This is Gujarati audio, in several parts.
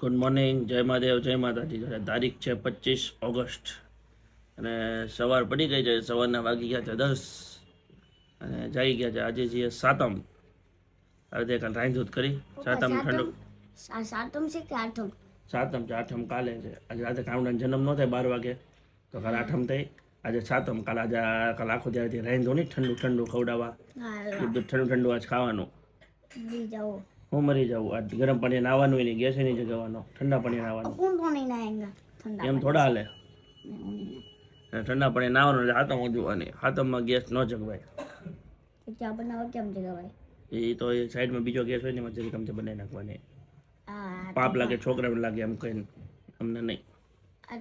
ગુડ મોર્નિંગ જય મહાદેવ જય માતાજી તારીખ છે પચીસ ઓગસ્ટ. અને સવાર પડી ગઈ છે. સવારના વાગી ગયા છે દસ. અને જાગી ગયા છે. આજે છીએ સાતમ. આજે કાલ રાંધૂત કરી. સાતમ ઠંડુ. સાતમ છે કે આઠમ? સાતમ છે. આઠમ કાલે છે. આજે રાતે કામડાનો જન્મ ન થાય બાર વાગે. તો કાલે આઠમ થઈ. આજે સાતમ. કાલે આજે કાલ આખો ત્યારથી રાંધો નહીં. ઠંડુ ઠંડુ ખવડાવવા બધું ઠંડુ ઠંડુ આજ ખાવાનું. હું મરી જાઉં. આજ ગરમ પાણી નાવાનું નહીં ગેસ નહીં જગાવવાનો ઠંડા પાણી નાવાનું કોણ કોણ નહીં એમ થોડા હાલે. ઠંડા પાણી નાવાનું હાથમ જોવાની હાથમમાં ગેસ ન જગવાય. ચા બનાવવા કેમ જગાવાય? એ તો એ સાઈડમાં બીજો ગેસ હોય ને એમાં જરી કમથી બનાવી નાખવાની. પાપ લાગે છોકરાને લાગે એમ કહીને. અમને નહીં. આ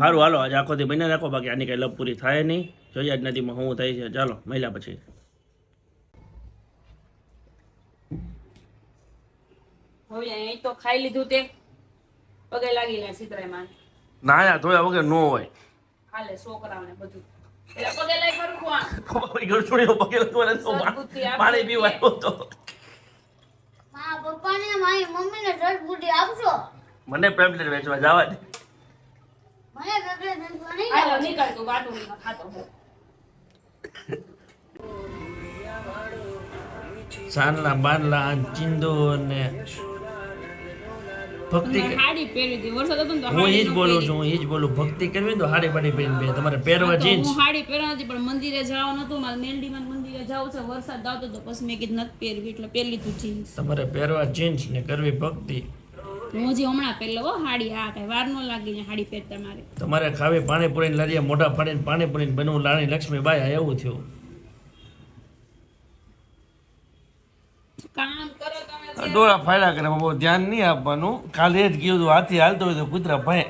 સારું હાલો આજે આખો દી બની રાખો બાકી આની કઈ લપ પૂરી થાય નહીં. જોઈએ આજ નદીમાં હું થાય છે. ચાલો મહિલા પછી. હવે અહીં તો ખાઈ લીધું તે. પગે લાગી લે સિતરાયમાં નાયા ધોયા વગર નો હોય. હાલે છોકરાઓને બધું. એટલે પગે લાગી ખરખું આ ગરચુડીનો પગે લગવાને તો પાણી પીવા આવ્યો તો. મારા પપ્પાને મારી મમ્મીને સદબુદ્ધિ આપશો મને પેમ્પલેટ વેચવા જવા દે. મને ગગલે ધંધો નહીં હાલો નીકળ તું ખાતો ચિંદો ને ભક્તિ મેં પહેરી હતી. વરસાદ હતો ને તો હું એ જ બોલું છું હું એ જ બોલું. ભક્તિ કરવી તો હાડી પાડી પહેરી બે. તમારે પહેરવા જીન્સ હું હાડી પહેરવા નથી પણ મંદિરે જવાનું હતું. મારે મેલડીમાં મંદિરે જવું છે. વરસાદ આવતો તો પછી મેં કીધું નથી પહેરવી એટલે પહેરી લીધું જીન્સ તમારે પહેરવા જીન્સ ને કરવી ભક્તિ. હું જે હમણાં પહેરલો હો હાડી. આ કઈ વાર નો લાગી ને હાડી પહેરતા મારે. તમારે ખાવી પાણીપુરી લારીએ મોઢા ફાડીને પાણીપુરી બનવું. લાણી લક્ષ્મીબાઈ આ એવું થયું. ડોળા ફાયડા કરે બહુ ધ્યાન નહીં આપવાનું. કાલે જ ગયું હતું હાથી હાલતો હોય તો કૂતરા ભાઈ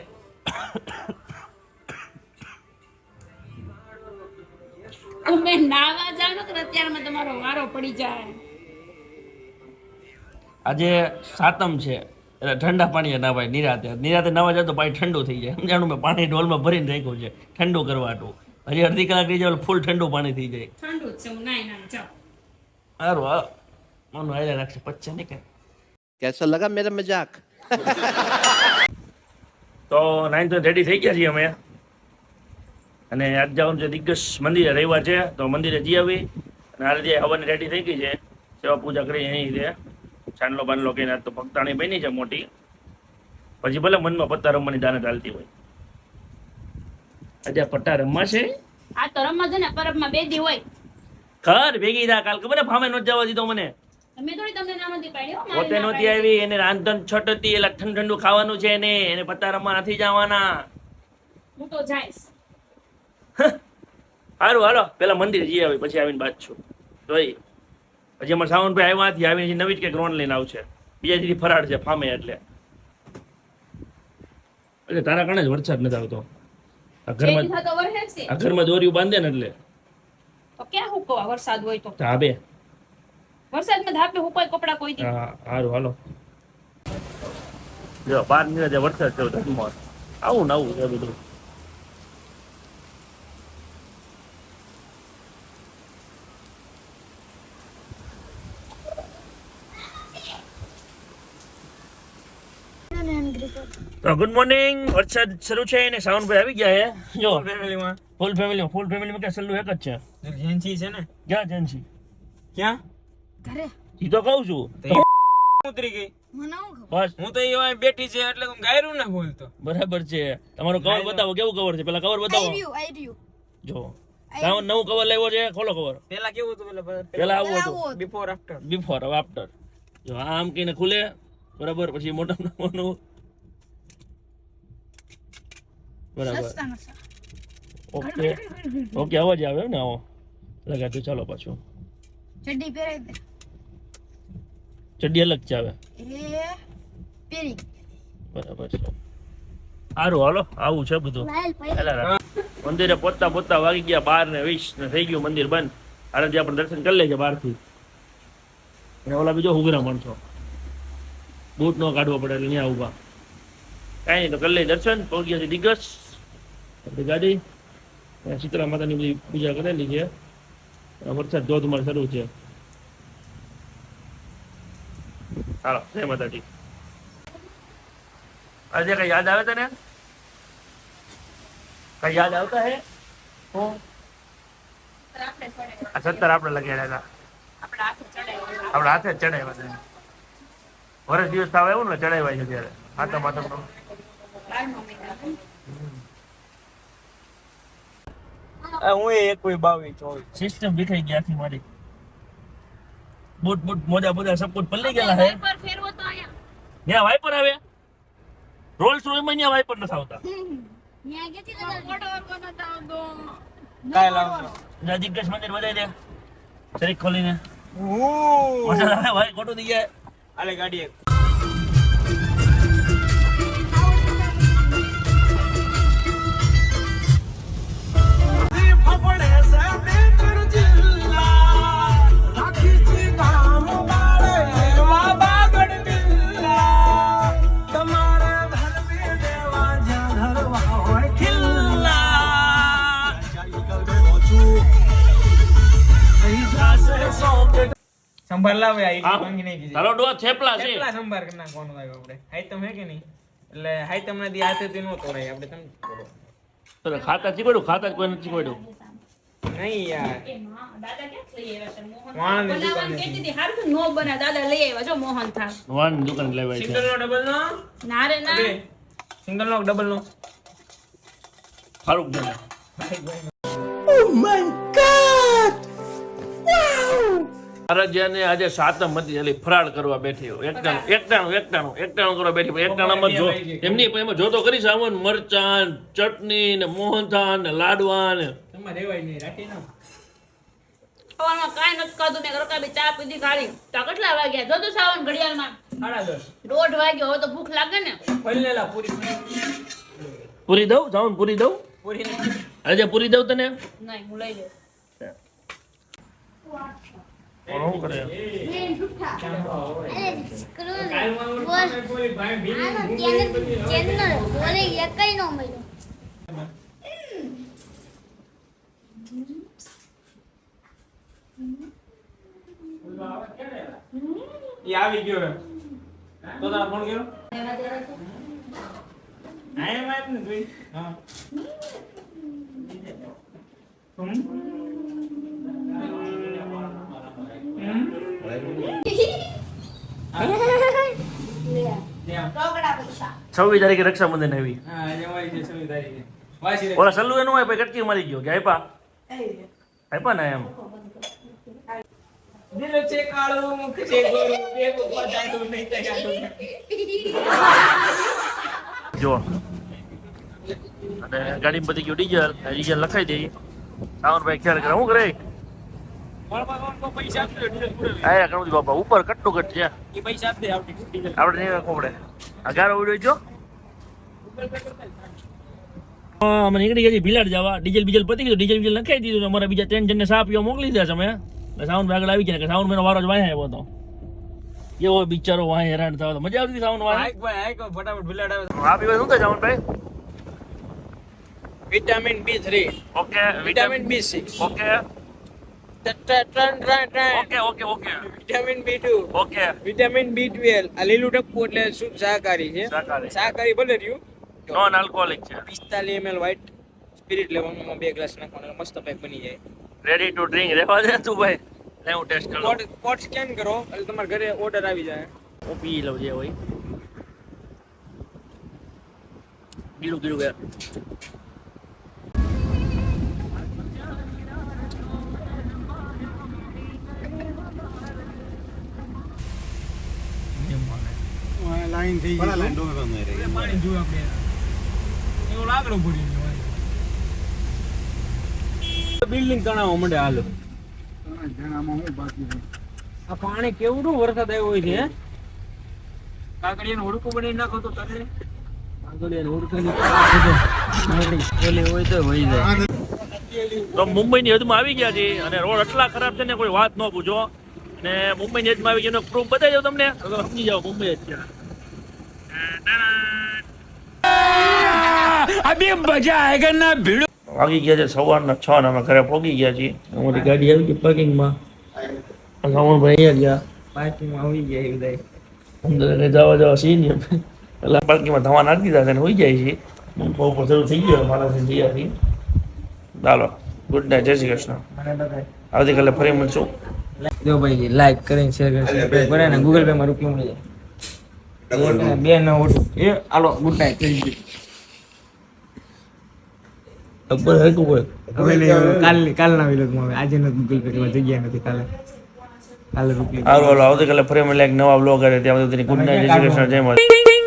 તમે નાવા જાવ ને અત્યારમાં તમારો વારો પડી જાય? આજે સાતમ છે એટલે ઠંડા પાણીએ નાવાય નિરાતે. નિરાતે નાવા જાય તો પાણી ઠંડુ થઈ જાય. સમજાણું મેં? પાણી ડોલમાં ભરીને રાખ્યું છે ઠંડુ કરવા હાટું હજી અડધી કલાક થઈ જાય ફૂલ ઠંડુ પાણી થઈ જાય. ઠંડુ છે હું નાઈ નાઈ જાઉં. સારું હા. મનું આયલા રાખશે પચ્ચે નહીં કઈ कैसा लगा मेरा मजाक તો નાઇન તો રેડી થઈ ગયા છીએ અમે અને આજ જવાનું છે દિગ્ગજ મંદિરે રવિવાર છે તો મંદિરે જઈ આવી અને હાલ જે હવાની રેડી થઈ ગઈ છે સેવા પૂજા કરી અહીં છે ચાંદલો બાંદલો કહીને આજ તો ભક્તાણી બની છે મોટી પછી ભલે મનમાં પત્તા રમવાની દાને ચાલતી હોય આજે આ પટ્ટા રમવા છે આ તો રમવા છે ને પરબમાં બે દી હોય ઘર ભેગી થા કાલ ખબર ફામે નો જવા દીધો મને હો, પોતે નહોતી આવી એને રાંધણ છટ હતી એટલે ઠંડ ઠંડુ ખાવાનું છે એને એને પત્તા રમવા નથી જવાના. હું તો જઈશ. સારું હાલો પેલા મંદિર જઈ આવી પછી આવીને બાદ છું. જોઈ. હજી અમારે સાવનભાઈ આવ્યા નથી આવીને નવી જ કંઈક રોન લઈને આવશે. બીજા દીધી ફરાળ છે ફામે એટલે. એટલે તારા કારણે જ વરસાદ નથી આવતો. આ ઘરમાં. આ ઘરમાં દોર્યું બાંધે ને એટલે. ક્યાં હુકવા વરસાદ હોય તો? ધાબે વરસાદમાં ધાપે હુકવાય કપડા કોઈ દી. હારું હાલો. જો બાર નીકળે વરસાદ થયો ધમધમાટ આવું ને આવું છે બધું. ગુડ મોર્નિંગ વરસાદ શરૂ છે અને સાવનભાઈ આવી ગયા છે જો ફેમિલીમાં ફૂલ ફેમિલી ફૂલ ફેમિલીમાં કે સલ્લું એક જ છે? જેન્સી છે ને? ક્યાં જેન્સી ક્યાં? ઘરે? ઈ તો કહું છું. ઉતરી ગઈ. હું બસ. હું તો એવા બેઠી છે એટલે હું ગાયરું ના બોલતો. બરાબર છે. તમારું કવર બતાવો કેવું કવર છે? પેલા કવર બતાવો. જો. સાવન નવું કવર લાવ્યો છે ખોલો કવર પેલા કેવું હતું પેલા? પેલા આવું હતું. બિફોર આફ્ટર બિફોર હવે આફ્ટર જો આમ કહીને ખુલે. બરાબર પછી મોટા નામનું બરાબર. ઓકે. ઓકે અવાજ આવે ને આવો. લગાડતું ચાલો પાછું. ચડ્ડી પહેરાવી દે. ચડ્ડી અલગ આવે બરાબર છે. સારું હાલો આવું છે બધું. મંદિરે પોતા પોતા વાગી ગયા બાર ને વીસ ને થઈ ગયું મંદિર બંધ. આરામથી આપણે દર્શન કરી લઈએ બહારથી અને ઓલા બીજો હુગરા માણસો બૂટ નો કાઢવો પડે એટલે ત્યાં ઊભા કાંઈ નહીં તો કરી લઈએ દર્શન. પહોંચી ગયા છે દિગ્ગજ. આપણી ગાડી. શીતળા માતાની બધી પૂજા કરેલી છે. વરસાદ ધોધમાર શરૂ છે. હાલો, જય માતાજી. આજે કઈ યાદ આવે તને? કઈ યાદ આવતા હે? સત્તર આપણે લગાડ્યા હતા. આપણે હાથે ચડાવ્યા હતા. વર્ષ દિવસ થાવ એવું ને, ચડાવ્યા છે ત્યારે. હાથમ હાથમ હું એક કોઈ બાવીસ ચોવીસ સિસ્ટમ દેખાઈ ગયા છે મારી. બૂટ બૂટ મોજા મોજા સબ કુછ પલ્લી ગયેલા હે. પર ફેરવો તો આયા ત્યાં વાઇપર આવે? રોલ્સ રોયમાં ન્યા વાઇપર નથી આવતા. કાંઈ લાવજો ત્યાં દિગ્ગજ મંદિર વધારી દે. શરીક ખોલીને. ઓ. મજા આવે ભાઈ ખોટું થઈ જાય. આલે ગાડી એક. સંભાર લાવે આઈ ભાંગી નહીં કીધી તારો ડોવા થેપલા છે. થેપલા સંભાર કરી નાખવાનું આવ્યો આપણે. હાઈ તમે કે નહીં? એટલે હાઈ તમને દી હાથે તે નો તોડાય. આપણે તમે તોડો. તો ખાતા ચીકડ્યું ખાતા કોઈ નથી ચીકડ્યું નહીં યાર. દાદા ક્યાં લઈ આવ્યા છે? મોહન વાણંદની કેતી હતી, હારું નો બના દાદા લઈ આવ્યા જો મોહન થા વાન દુકાન લઈ સિંગલ છે. નો ડબલ નો? ના રે ના. સિંગલ નો? ડબલ નો ફારૂક જણા આરાધ્યાને આજે સાતમ હતી એટલે ફરાળ કરવા બેઠી એકટાણું એકટાણું એકટાણું એકટાણું કરવા બેઠી પણ એકટાણામાં જો એમની પણ એમાં જોતો કરી સાવન મરચાં ચટણી ને મોહનથાળ ને લાડવા ને તમારે રેવાય નહીં રાખી ના સવારમાં કાંઈ નથી ખાધું મેં રકાબી ચા પીધી ખાલી તો કેટલા વાગ્યા? તો સાવન ઘડિયાળમાં. સાડા દોઢ વાગ્યો હવે ભૂખ લાગે ને. પૂરી પૂરી દઉં? સાવન પૂરી દઉં. આજે પૂરી દઉં તને? નહીં હું લઈ લઈશ પણ શું કરે મેં જુઠ્ઠા અરે સ્ક્રૂ કાલમાં ઓલું બોલ તમે બોલી, ભાઈ ભીની આનો ભૂલ બધી ચેનલ આવે. ચેનલ બોલે એકઈ નો મળ્યો ઈ આવી ગયો એમ. તો તારા ફોન કર્યો હા એમ વાત ને હા. છવ્વીસ તારીખે રક્ષાબંધન આવી. ઓલા સલ્લુ એનું હોય કટકી મારી ગયો. કે આપ્યા આપ્યા ને એમ? દિલ છે કાળું, મુખ છે ગોરું, બે પપ્પા નહીં તો જો. અને ગાડી બધી ગયો ડીઝલ. ડીઝલ લખાઈ દઈ સાવનભાઈ ખ્યાલ કરે. હું કરે? આયા બાપા ઉપર કટ્ટુ કટ છે. ઈ પૈસા આપી દે, આપણી ડીઝલ. આપણે નહીં રાખવું અગારો ઉડ્યો જો. હા, અમે નીકળી ગયા છીએ ભીલાડ જવા. ડીઝલ બીજલ પતી ગયું ડીઝલ બીજલ નખાઈ દીધું અમારા બીજા ત્રણ જણને સા મોકલી દે તમે સાઉન્ડ આગળ આવી ગયા કે સાઉન્ડ મેનો વારો જ આવ્યો હતો એવો બિચારો વાંહે હેરાન થયો હતો મજા આવતી સાઉન્ડ વાંહે? હાઈક ભાઈ, ભાઈ, ફટાફટ બિલાડ આવે. આ પીવા શું થાય સાઉન્ડ ભાઈ vitamin B3, okay vitamin B6, okay ટ- ટ- ત્રણ, ત્રણ, ત્રણ. Okay okay okay. Vitamin B2, okay. Vitamin B12. આ લીલું ટપ્પુ એટલે શુદ્ધ શાકાહારી છે? શાકાહારી. ભલે રહ્યું. નોન આલ્કોહોલિક છે. પિસ્તાલીસ એમએલ white spirit લેવાનું બે ગ્લાસ નાખવાનો મસ્ત પેક બની જાય. રેડી ટુ ડ્રિંક રહેવા દે તું ભાઈ. લે હું ટેસ્ટ કરું. કોડ કોડ સ્કેન કરો એટલે તમારા ઘરે ઓર્ડર આવી જાય. હું પી લઉં જે હોય. ગીરું ગીરું ગયા પાણી જુએ આપણે. એવું પડી ગયો બિલ્ડિંગ તણાવ મંડે હાલ. આ પાણી કેવડું વરસાદ આવ્યો હોય છે કાકડીયાનું હોડકું બનાવી નાખો તો તને. તો જાય મુંબઈની હદમાં આવી ગયા છે અને રોડ એટલા ખરાબ છે ને કોઈ વાત ન પૂછો. અને મુંબઈની હદમાં આવી ગયા પ્રૂફ બતાવી દઉં તમને. સમજી જાઓ મુંબઈ જ છે વાગી ગયા છે સવારના છ ને અમે ઘરે પહોંચી ગયા છીએ. અમારી ગાડી આવી ગઈ પાર્કિંગમાં સાવણભાઈ અહીંયા ગયા. પાર્કિંગમાં આવી ગયા એ બધા અંદર એને જવા જવા ને એટલે પાર્કિંગમાં ધવા નાખી દીધા છે અને હોઈ જાય છે. બહુ ઉપર શરૂ થઈ ગયો મારા જયાથી ચાલો ગુડ નાઇટ જય શ્રી કૃષ્ણ. આવતીકાલે ફરી મળશું. જો ભાઈ લાઈક કરીને શેર કરીને સબસ્ક્રાઇબ ગૂગલ પે માં રૂપિયા મળી જાય. બે ન ઓટો એ આલો ગુડ નાઇટ થઈ ગયું ઉપર હરકું હોય હવે નહીં, કાલ કાલના વિલોગમાં હવે આજે નથી ગૂગલ પે માં જગ્યા નથી કાલે. કાલે આવતીકાલે ફરી મળે એક નવા બ્લોગ આવે ત્યાં સુધી ગુડ નાઇટ જય શ્રી કૃષ્ણ જય માતા